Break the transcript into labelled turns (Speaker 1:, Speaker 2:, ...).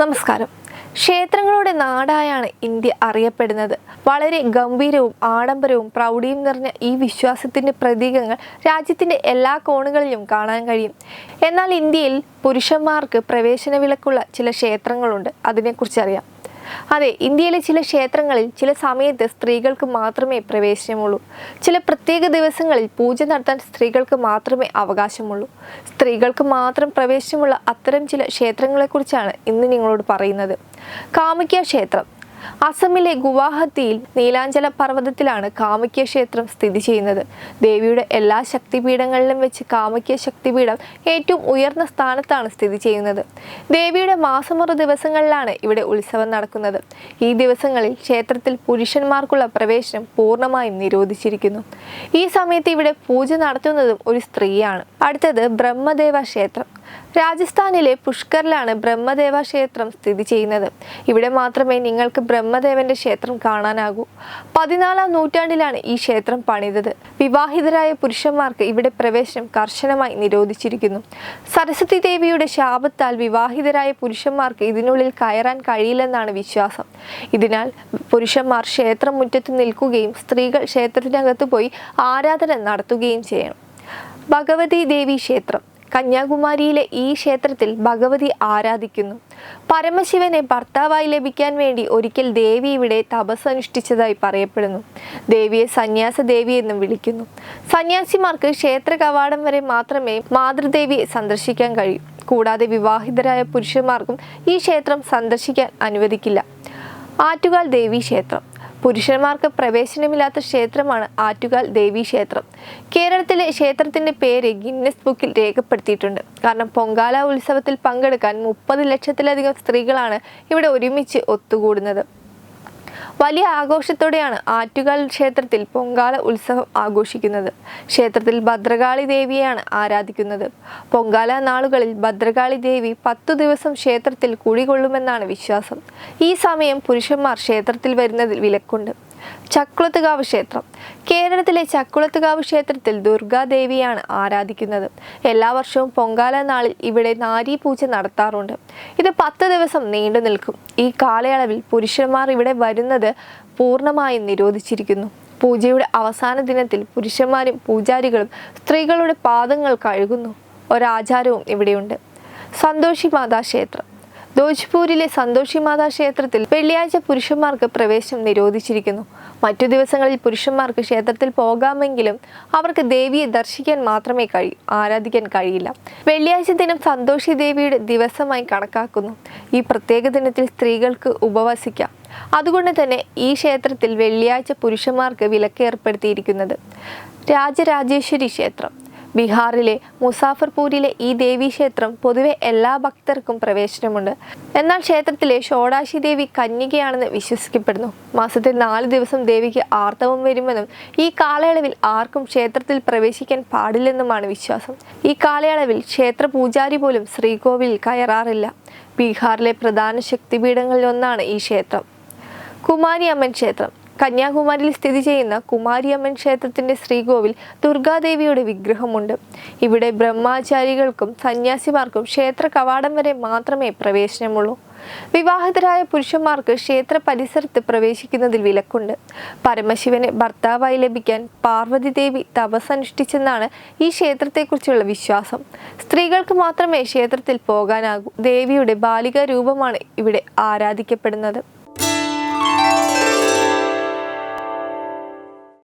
Speaker 1: നമസ്കാരം. ക്ഷേത്രങ്ങളുടെ നാടായാണ് ഇന്ത്യ അറിയപ്പെടുന്നത്. വളരെ ഗംഭീരവും ആഡംബരവും പ്രൗഢിയും നിറഞ്ഞ ഈ വിശ്വാസത്തിന്റെ പ്രതീകങ്ങൾ രാജ്യത്തിന്റെ എല്ലാ കോണുകളിലും കാണാൻ കഴിയും. എന്നാൽ ഇന്ത്യയിൽ പുരുഷന്മാർക്ക് പ്രവേശന വിലക്കുള്ള ചില ക്ഷേത്രങ്ങളുണ്ട്. അതിനെക്കുറിച്ച് അറിയാം. അതെ ഇന്ത്യയിലെ ചില ക്ഷേത്രങ്ങളിൽ ചില സമയത്ത് സ്ത്രീകൾക്ക് മാത്രമേ പ്രവേശനമുള്ളൂ. ചില പ്രത്യേക ദിവസങ്ങളിൽ പൂജ നടത്താൻ സ്ത്രീകൾക്ക് മാത്രമേ അവകാശമുള്ളൂ. സ്ത്രീകൾക്ക് മാത്രം പ്രവേശനമുള്ള അത്തരം ചില ക്ഷേത്രങ്ങളെക്കുറിച്ചാണ് ഇന്ന് നിങ്ങളോട് പറയുന്നത്. കാമിക്ക ക്ഷേത്രം അസമിലെ ഗുവാഹത്തിയിൽ നീലാഞ്ചല പർവതത്തിലാണ് കാമക്യ ക്ഷേത്രം സ്ഥിതി ചെയ്യുന്നത്. ദേവിയുടെ എല്ലാ ശക്തിപീഠങ്ങളിലും വെച്ച് കാമക്യ ശക്തിപീഠം ഏറ്റവും ഉയർന്ന സ്ഥാനത്താണ് സ്ഥിതി ചെയ്യുന്നത്. ദേവിയുടെ മാസമുറ ദിവസങ്ങളിലാണ് ഇവിടെ ഉത്സവം നടക്കുന്നത്. ഈ ദിവസങ്ങളിൽ ക്ഷേത്രത്തിൽ പുരുഷന്മാർക്കുള്ള പ്രവേശനം പൂർണമായും നിരോധിച്ചിരിക്കുന്നു. ഈ സമയത്ത് ഇവിടെ പൂജ നടത്തുന്നതും ഒരു സ്ത്രീയാണ്. അടുത്തത് ബ്രഹ്മദേവ ക്ഷേത്രം. രാജസ്ഥാനിലെ പുഷ്കറിലാണ് ബ്രഹ്മദേവ ക്ഷേത്രം സ്ഥിതി ചെയ്യുന്നത്. ഇവിടെ മാത്രമേ നിങ്ങൾക്ക് ബ്രഹ്മദേവന്റെ ക്ഷേത്രം കാണാനാകൂ. പതിനാലാം നൂറ്റാണ്ടിലാണ് ഈ ക്ഷേത്രം പണിതത്. വിവാഹിതരായ പുരുഷന്മാർക്ക് ഇവിടെ പ്രവേശനം കർശനമായി നിരോധിച്ചിരിക്കുന്നു. സരസ്വതി ദേവിയുടെ ശാപത്താൽ വിവാഹിതരായ പുരുഷന്മാർക്ക് ഇതിനുള്ളിൽ കയറാൻ കഴിയില്ലെന്നാണ് വിശ്വാസം. ഇതിനാൽ പുരുഷന്മാർ ക്ഷേത്രം മുറ്റത്ത് നിൽക്കുകയും സ്ത്രീകൾ ക്ഷേത്രത്തിനകത്ത് പോയി ആരാധന നടത്തുകയും ചെയ്യണം. ഭഗവതി ദേവി ക്ഷേത്രം. കന്യാകുമാരിയിലെ ഈ ക്ഷേത്രത്തിൽ ഭഗവതി ആരാധിക്കുന്നു. പരമശിവനെ ഭർത്താവായി ലഭിക്കാൻ വേണ്ടി ഒരിക്കൽ ദേവി ഇവിടെ തപസ് അനുഷ്ഠിച്ചതായി പറയപ്പെടുന്നു. ദേവിയെ സന്യാസ ദേവി എന്നും വിളിക്കുന്നു. സന്യാസിമാർക്ക് ക്ഷേത്ര കവാടം വരെ മാത്രമേ മാതൃദേവിയെ സന്ദർശിക്കാൻ കഴിയൂ. കൂടാതെ വിവാഹിതരായ പുരുഷന്മാർക്കും ഈ ക്ഷേത്രം സന്ദർശിക്കാൻ അനുവദിക്കില്ല. ആറ്റുകാൽ ദേവി ക്ഷേത്രം. പുരുഷന്മാർക്ക് പ്രവേശനമില്ലാത്ത ക്ഷേത്രമാണ് ആറ്റുകാൽ ദേവി ക്ഷേത്രം. കേരളത്തിലെ ക്ഷേത്രത്തിന്റെ പേര് ഗിന്നസ് ബുക്കിൽ രേഖപ്പെടുത്തിയിട്ടുണ്ട്. കാരണം പൊങ്കാല ഉത്സവത്തിൽ പങ്കെടുക്കാൻ മുപ്പത് ലക്ഷത്തിലധികം സ്ത്രീകളാണ് ഇവിടെ ഒരുമിച്ച് ഒത്തുകൂടുന്നത്. വലിയ ആഘോഷത്തോടെയാണ് ആറ്റുകാൽ ക്ഷേത്രത്തിൽ പൊങ്കാല ഉത്സവം ആഘോഷിക്കുന്നത്. ക്ഷേത്രത്തിൽ ഭദ്രകാളി ദേവിയെയാണ് ആരാധിക്കുന്നത്. പൊങ്കാല നാളുകളിൽ ഭദ്രകാളി ദേവി പത്തു ദിവസം ക്ഷേത്രത്തിൽ കുടികൊള്ളുമെന്നാണ് വിശ്വാസം. ഈ സമയം പുരുഷന്മാർ ക്ഷേത്രത്തിൽ വരുന്നതിൽ വിലക്കുണ്ട്. ചക്കുളത്തുകാവ് ക്ഷേത്രം. കേരളത്തിലെ ചക്കുളത്തുകാവ് ക്ഷേത്രത്തിൽ ദുർഗാദേവിയാണ് ആരാധിക്കുന്നത്. എല്ലാ വർഷവും പൊങ്കാല നാളിൽ ഇവിടെ നാരീ പൂജ നടത്താറുണ്ട്. ഇത് പത്ത് ദിവസം നീണ്ടു നിൽക്കും. ഈ കാലയളവിൽ പുരുഷന്മാർ ഇവിടെ വരുന്നത് പൂർണമായും നിരോധിച്ചിരിക്കുന്നു. പൂജയുടെ അവസാന ദിനത്തിൽ പുരുഷന്മാരും പൂജാരികളും സ്ത്രീകളുടെ പാദങ്ങൾ കഴുകുന്നു. ഒരാചാരവും ഇവിടെയുണ്ട്. സന്തോഷി മാതാ ക്ഷേത്രം. ദോജ്പൂരിലെ സന്തോഷി മാതാ ക്ഷേത്രത്തിൽ വെള്ളിയാഴ്ച പുരുഷന്മാർക്ക് പ്രവേശനം നിരോധിച്ചിരിക്കുന്നു. മറ്റു ദിവസങ്ങളിൽ പുരുഷന്മാർക്ക് ക്ഷേത്രത്തിൽ പോകാമെങ്കിലും അവർക്ക് ദേവിയെ ദർശിക്കാൻ മാത്രമേ കഴിയൂ ആരാധിക്കാൻ കഴിയില്ല. വെള്ളിയാഴ്ച ദിനം സന്തോഷി ദേവിയുടെ ദിവസമായി കണക്കാക്കുന്നു. ഈ പ്രത്യേക ദിനത്തിൽ സ്ത്രീകൾക്ക് ഉപവസിക്കാം. അതുകൊണ്ട് തന്നെ ഈ ക്ഷേത്രത്തിൽ വെള്ളിയാഴ്ച പുരുഷന്മാർക്ക് വിലക്ക് ഏർപ്പെടുത്തിയിരിക്കുന്നത്. രാജരാജേശ്വരി ക്ഷേത്രം. ബീഹാറിലെ മുസാഫർപൂരിലെ ഈ ദേവീക്ഷേത്രം പൊതുവെ എല്ലാ ഭക്തർക്കും പ്രവേശനമുണ്ട്. എന്നാൽ ക്ഷേത്രത്തിലെ ഷോഡാശി ദേവി കന്യകയാണെന്ന് വിശ്വസിക്കപ്പെടുന്നു. മാസത്തിൽ നാല് ദിവസം ദേവിക്ക് ആർത്തവം വരുമെന്നും ഈ കാലയളവിൽ ആർക്കും ക്ഷേത്രത്തിൽ പ്രവേശിക്കാൻ പാടില്ലെന്നുമാണ് വിശ്വാസം. ഈ കാലയളവിൽ ക്ഷേത്ര പൂജാരി പോലും ശ്രീകോവിലിൽ കയറാറില്ല. ബീഹാറിലെ പ്രധാന ശക്തിപീഠങ്ങളിൽ ഒന്നാണ് ഈ ക്ഷേത്രം. കുമാരി അമ്മൻ ക്ഷേത്രം. കന്യാകുമാരിയിൽ സ്ഥിതി ചെയ്യുന്ന കുമാരിയമ്മൻ ക്ഷേത്രത്തിന്റെ ശ്രീകോവിൽ ദുർഗാദേവിയുടെ വിഗ്രഹമുണ്ട്. ഇവിടെ ബ്രഹ്മാചാരികൾക്കും സന്യാസിമാർക്കും ക്ഷേത്ര കവാടം വരെ മാത്രമേ പ്രവേശനമുള്ളൂ. വിവാഹിതരായ പുരുഷന്മാർക്ക് ക്ഷേത്ര പരിസരത്ത് പ്രവേശിക്കുന്നതിൽ വിലക്കുണ്ട്. പരമശിവനെ ഭർത്താവായി ലഭിക്കാൻ പാർവതി ദേവി തപസ്സനുഷ്ഠിച്ചെന്നാണ് ഈ ക്ഷേത്രത്തെക്കുറിച്ചുള്ള വിശ്വാസം. സ്ത്രീകൾക്ക് മാത്രമേ ക്ഷേത്രത്തിൽ പോകാനാകൂ. ദേവിയുടെ ബാലിക രൂപമാണ് ഇവിടെ ആരാധിക്കപ്പെടുന്നത്.